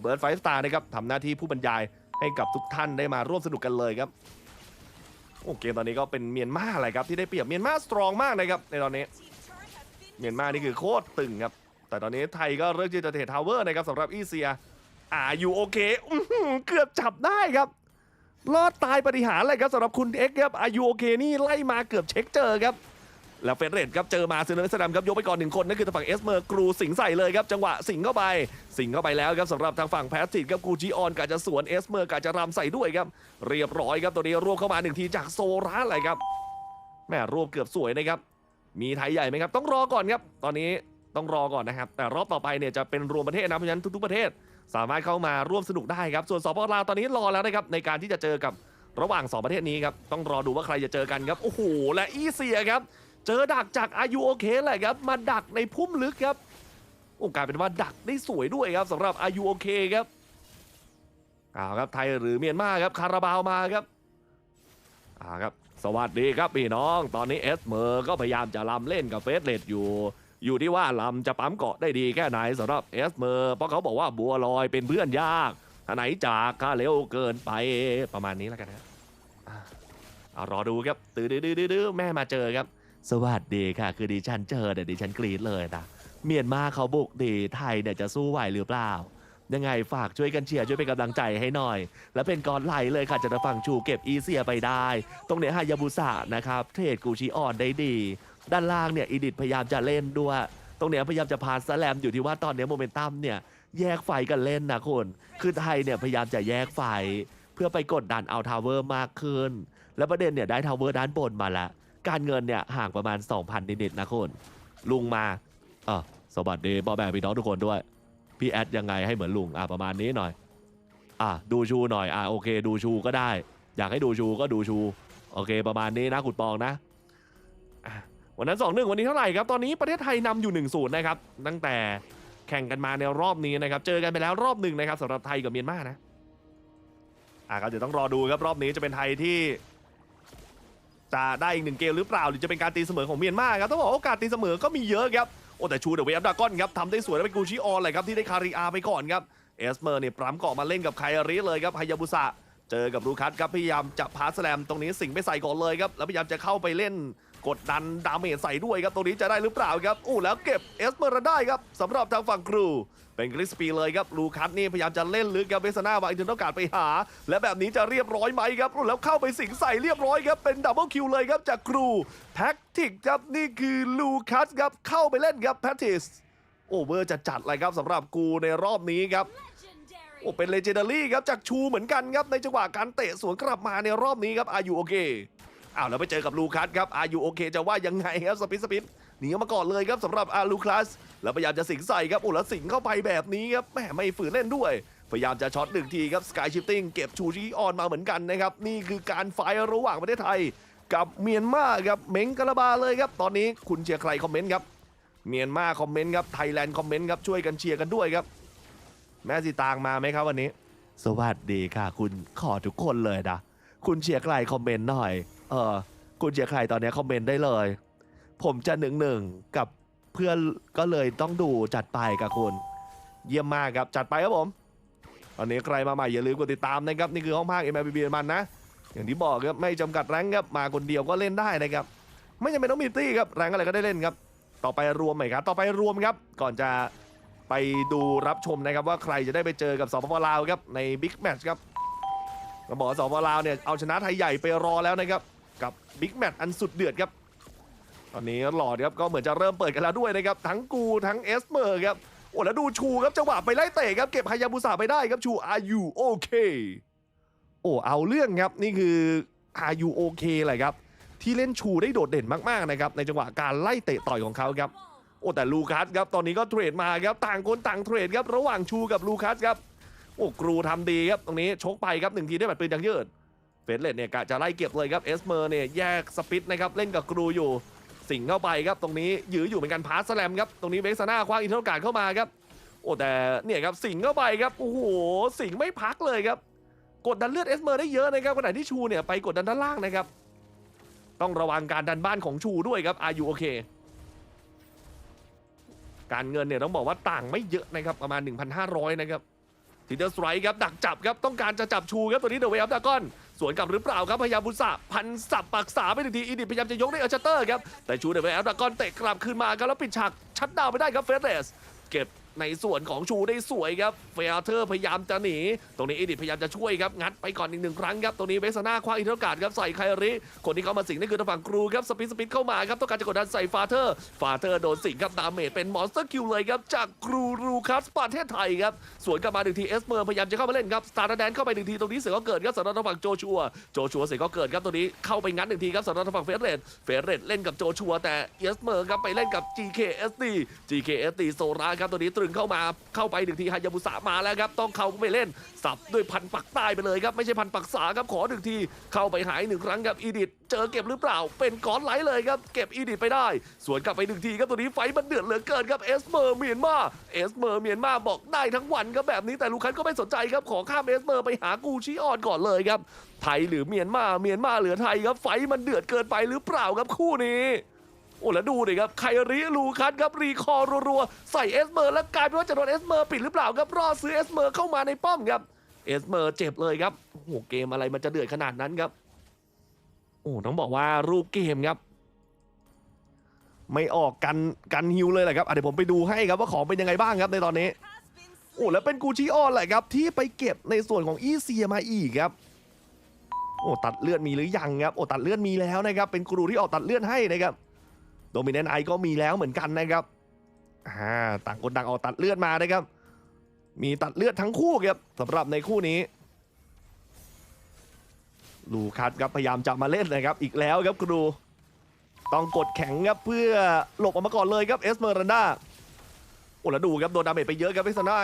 เบิร์ดไฟสตาร์นะครับทำหน้าที่ผู้บรรยายให้กับทุกท่านได้มาร่วมสนุกกันเลยครับโอ้เกมตอนนี้ก็เป็นเมียนมาอะไรครับที่ได้เปรียบเมียนมาสตรองมากนะครับในตอนนี้ เมียนมานี่คือโคตรตึงครับ แต่ตอนนี้ไทยก็เลือกที่จะเทรดทาวเวอร์นะครับสำหรับอีเซียอ่าอยู่โอเคเกือบจับได้ครับ รอดตายปฏิหารเลยครับสำหรับคุณเอ็กครับอายุโอเคนี่ไล่มาเกือบเช็คเจอครับ แล้วเฟรเรตครับเจอมาซึนามิสดัมครับยกไปก่อนหนึ่งคนนั่นคือทางฝั่งเอสเมอร์กรูสิงใส่เลยครับจังหวะสิงเข้าไป สิงเข้าไปแล้วครับสำหรับทางฝั่งแพสติดครับกูจีออนกะจะสวนเอสเมอร์กะจะรำใส่ด้วยครับเรียบร้อยครับตัวนี้รวบเข้ามาหนึ่งทีจากโซร่าเลยครับแม่รวบเกือบสวยนะครับมีไทยใหญ่ไหมครับต้องรอก่อนครับตอนนี้ต้องรอก่อนนะครับแต่รอบต่อไปเนี่ยจะเป็นรวมประเทศนะเพราะฉะนั้นทุกๆประเทศสามารถเข้ามาร่วมสนุกได้ครับส่วนสปปลาวตอนนี้รอแล้วนะครับในการที่จะเจอกับระหว่าง 2 ประเทศนี้ครับต้องรอดูว่าใครจะเจอกันครับโอ้โหและอีเซียครับ เจอดักจากอายุโอเคเลยครับ มาดักในพุ่มลึกครับโอ้กลายเป็นว่าดักได้สวยด้วยครับสำหรับอายุโอเคครับเอาครับไทยหรือเมียนมาครับคาราบาวมาครับอ่าครับ สวัสดีครับพี่น้อง ตอนนี้เอสเมอร์ก็พยายามจะลำเล่นกับเฟสเลดอยู่ อยู่ที่ว่าลำจะปั๊มเกาะได้ดีแค่ไหนสำหรับเอสเมอร์เพราะเขาบอกว่าบัวลอยเป็นเพื่อนยากถ้าไหนจากค่าเร็วเกินไปประมาณนี้แล้วกันนะครับอ่าเอารอดูครับ ตื่นดื้อๆแม่มาเจอครับ สวัสดีค่ะ คือดิฉันเจอเดี๋ยวดิฉันกรีดเลยนะเมียนมาเขาบุกดีไทยเนี่ยจะสู้ไหวหรือเปล่า ยังไงฝากช่วยกันเชียร์ช่วยเป็นกำลังใจให้หน่อย และเป็นกอนไหลเลยค่ะจะได้ฟังชูเก็บอีเซียไปได้ ตรงเนี้ยฮายาบุสะนะครับเทรดกูชิออนได้ดี ด้านล่างเนี่ยอีดิทพยายามจะเล่นด้วย ตรงเนี้ยพยายามจะพาสแลมอยู่ที่ว่าตอนเนี้ยโมเมนตัมเนี่ยแยกไฟกันเล่นนะคุณคือไทยเนี่ยพยายามจะแยกไฟ เพื่อไปกดดันเอาทาวเวอร์มากขึ้น แล้วประเด็นเนี่ยได้ทาวเวอร์ด้านบนมาแล้ว การเงินเนี่ยห่างประมาณ 2,000 นิดๆนะคุณลุงมาเออสวัสดีพ่อแม่พี่น้องทุกคนด้วย พี่แอดยังไงให้เหมือนลุงอะประมาณนี้หน่อย อะดูชูหน่อยอะโอเค ดูชูก็ได้ อยากให้ดูชูก็ดูชู โอเคประมาณนี้นะขุดปองนะวันนั้น2อหนึ่งวันนี้เท่าไหร่ครับ ตอนนี้ประเทศไทยนำอยู่1นศูนย์นะครับ ตั้งแต่แข่งกันมาในรอบนี้นะครับ เจอกันไปแล้วรอบหนึ่งนะครับสำหรับไทยกับเมียนมานะอะครับเดี๋ยวต้องรอดูครับรอบนี้จะเป็นไทยที่ จะได้อีกหนึ่งเกมหรือเปล่า หรือจะเป็นการตีเสมอของเมียนมาครับต้องบอกโอกาสตีเสมอก็มีเยอะครับโอ้แต่ชูเดอะเวฟดากอนครับทำได้สวยแล้วเป็นกูชิออนเลยครับที่ได้คาริอาไปก่อนครับเอสเมอร์เนี่ยปรำเกาะมาเล่นกับไคอาริเลยครับฮายาบุสะเจอกับรูคัสครับพยายามจะพาสแลมตรงนี้สิงไปใส่ก่อนเลยครับแล้วพยายามจะเข้าไปเล่น กดดันดาเมจใส่ด้วยครับตรงนี้จะได้หรือเปล่าครับอู้แล้วเก็บเอสเมอร์ได้ครับสำหรับทางฝั่งครู เป็นกริสปีเลยครับลูคัสนี่พยายามจะเล่นลึกครับเบสนาวางอินเทอร์ต้องการไปหา และแบบนี้จะเรียบร้อยไหมครับแล้วเข้าไปสิงใส่เรียบร้อยครับเป็นดับเบิลคิวเลยครับจากครูแท็กติกครับนี่คือลูคัสครับเข้าไปเล่นครับแพทิสโอเวอร์จะจัดเลยครับสำหรับกูในรอบนี้ครับโอ้เป็นเลเจนดารี่ครับจากชูเหมือนกันครับในจังหวะการเตะสวนกลับมาในรอบนี้ครับอายุโอเค อ้าวแล้วไปเจอกับลูคัสครับอายุโอเคจะว่ายังไงครับสปินสปินหนีออกมาก่อนเลยครับสำหรับอาลูคัสแล้วพยายามจะสิงใส่ครับโอ้แล้วสิงเข้าไปแบบนี้ครับแหมไม่ฝืนเล่นด้วย พยายามจะช็อตหนึ่งทีครับสกายชิฟติ้งเก็บชูชีออนมาเหมือนกันนะครับนี่คือการไฟระหว่างประเทศไทย กับเมียนมาครับเม้งกะลาบาเลยครับตอนนี้คุณเชียร์ใครคอมเมนต์ครับเมียนมาคอมเมนต์ครับไทยแลนด์คอมเมนต์ครับช่วยกันเชียร์กันด้วยครับ แม่สีตางมาไหมครับวันนี้ สวัสดีค่ะ คุณขอทุกคนเลยนะ คุณเชียร์ใครคอมเมนต์หน่อย เออคุณเชียร์ใครตอนนี้คอมเมนต์ได้เลย ผมจะหนึ่งหนึ่งกับเพื่อนก็เลยต้องดูจัดไปกับคุณ เยี่ยมมากครับจัดไปครับผมตอนนี้ใครมาใหม่อย่าลืมกดติดตามนะครับนี่คือห้องภาค m l b b มันนะ อย่างที่บอกครับไม่จำกัดแรงครับมาคนเดียวก็เล่นได้นะครับ ไม่จำเป็นต้องมีตี้ครับแรงอะไรก็ได้เล่นครับ ต่อไปรวมไหมครับ ต่อไปรวมครับ ก่อนจะไปดูรับชมนะครับว่าใครจะได้ไปเจอกับสปปลาวครับในบิ๊กแมตช์ครับก็บอกสปปลาวเนี่ยเอาชนะไทยใหญ่ไปรอแล้วนะครับ กับบิ๊กแมตช์อันสุดเดือดครับ ตอนนี้หลอดครับก็เหมือนจะเริ่มเปิดกันแล้วด้วยนะครับ ทั้งกูทั้งเอสเมอร์ครับ โอ้แล้วดูชูครับจังหวะไปไล่เตะครับ เก็บฮายาบุสะไปได้ครับชูอายุโอเคโอ้เอาเรื่องครับนี่คืออายุโอเคเลยครับ ที่เล่นชูได้โดดเด่นมากๆนะครับในจังหวะการไล่เตะต่อยของเขาครับโอ้แต่ลูคัสครับตอนนี้ก็เทรดมาครับต่างคนต่างเทรดครับระหว่างชูกับลูคัสครับโอ้กรูทำดีครับตรงนี้ชกไปครับหนึ่งทีได้แบบปืนยังยืด ฟสเลตเนี่ยกะจะไล่เก็บเลยครับเอสเมอร์เนี่ยแยกสปิดนะครับเล่นกับกรูอยู่ สิงเข้าไปครับตรงนี้ยื้ออยู่เหมือนกันพาสแลมครับตรงนี้เบกซาน่าคว้างอินเทอร์การเข้ามาครับโอ้แต่เนี่ยครับสิงเข้าไปครับโอ้โหสิงไม่พักเลยครับ กดดันเลือดเอสเมอร์ได้เยอะนะครับขณะที่ชูเนี่ยไปกดดันด้านล่างนะครับ ต้องระวังการดันบ้านของชูด้วยครับอายุโอเคการเงินเนี่ยต้องบอกว่าต่างไม่เยอะนะครับประมาณ 1,500 นะครับทิเดอร์สไตรครับดักจับครับต้องการจะจับชูครับตัวนี้เดอะเวฟดากอน สวนกลับหรือเปล่าครับพยายามบุษะพันสับปักษาไปหนึ่งทีอีดิพยายามจะยกได้เออร์ชัตเตอร์ครับแต่ชูเดอะเวฟดากอนเตะกลับคืนมาครับแล้วปิดฉากชัดดาวน์ไปได้ครับเฟรเดสเก็บในส่วนของชูได้สวยครับเฟเธอร์พยายามจะหนี ตรงนี้อีดิทพยายามจะช่วยครับงัดไปก่อนอีกหนึ่งครั้งครับตรงนี้เวสนาคว้าอินทอร์การครับใส่ไคริคนที่เข้ามาสิงนั่นคือทางฝั่งครูครับสปิดสปิดเข้ามาครับต้องการจะกดดันใส่ฟาเธอร์ฟาเธอร์โดนสิงครับดาเมจเป็นมอนสเตอร์คิวเลยครับจากครูรูคัสประเทศไทยครับสวนกลับมาหนึ่งทีเอสเมอร์พยายามจะเข้ามาเล่นครับสตาร์แดนเข้าไปหนึ่งทีตรงนี้เสือก็เกิดครับสำหรับทางฝั่งโจชัวโจชัวเสือก็เกิดครับตรงนี้เข้าไปงัดหนึ่งทีครับสำหรับทางฝั่งเฟสเรดเฟสเรดเล่นกับโจชัวแต่เอสเมอร์ครับไปเล่นกับ GKSD GKSD โซราครับตัวนี้ตรึงเข้ามาเข้าไปหนึ่งทีฮายาบุสะมาแล้วครับต้องเข้าไปเล่น สับด้วยพันปักใต้ไปเลยครับไม่ใช่พันปักษาครับขอหนึ่งทีเข้าไปหายหนึ่งครั้งครับอีดิทเจอเก็บหรือเปล่า เป็นก้อนไหลเลยครับเก็บอีดิทไปได้ สวนกลับไปหนึ่งทีครับตัวนี้ไฟมันเดือดเหลือเกินครับเอสเมอร์เมียนมาเอสเมอร์เมียนมาบอกได้ทั้งวันครับแบบนี้แต่ลูคันก็ไม่สนใจครับขอข้ามเอสเมอร์ไปหากูชิออนก่อนเลยครับไทยหรือเมียนมาเมียนมาเหลือไทยครับไฟมันเดือดเกินไปหรือเปล่าครับคู่นี้ โอ้แล้วดูดิครับไคริลูคัสครับรีคอร์รัวๆใส่เอสเมอร์แล้วกลายเป็นว่าจะโดนเอสเมอร์ปิดหรือเปล่าครับรอซื้อเอสเมอร์เข้ามาในป้อมครับเอสเมอร์เจ็บเลยครับโอ้โหเกมอะไรมันจะเดือดขนาดนั้นครับโอ้ต้องบอกว่ารูปเกมครับ ไม่ออกกันกันฮิวเลยแหละครับเดี๋ยวผมไปดูให้ครับว่าของเป็นยังไงบ้างครับในตอนนี้โอ้แล้วเป็นกูชิออนแหละครับที่ไปเก็บในส่วนของอีเซียมาอีกครับโอ้ตัดเลือดมีหรือยังครับโอ้ตัดเลือดมีแล้วนะครับเป็นครูที่ออกตัดเลือดให้นะครับ โดมิเนนไอก็มีแล้วเหมือนกันนะครับอ่าต่างคนต่างออกตัดเลือดมานะครับ มีตัดเลือดทั้งคู่ครับสำหรับในคู่นี้ ลูคัสครับพยายามจะมาเล่นนะครับ อีกแล้วครับครู ต้องกดแข็งครับเพื่อหลบออกมาก่อนเลยครับเอสเมอรันดาโอ้แล้วดูครับโดนดาเมจไปเยอะครับเอสเมอรันดา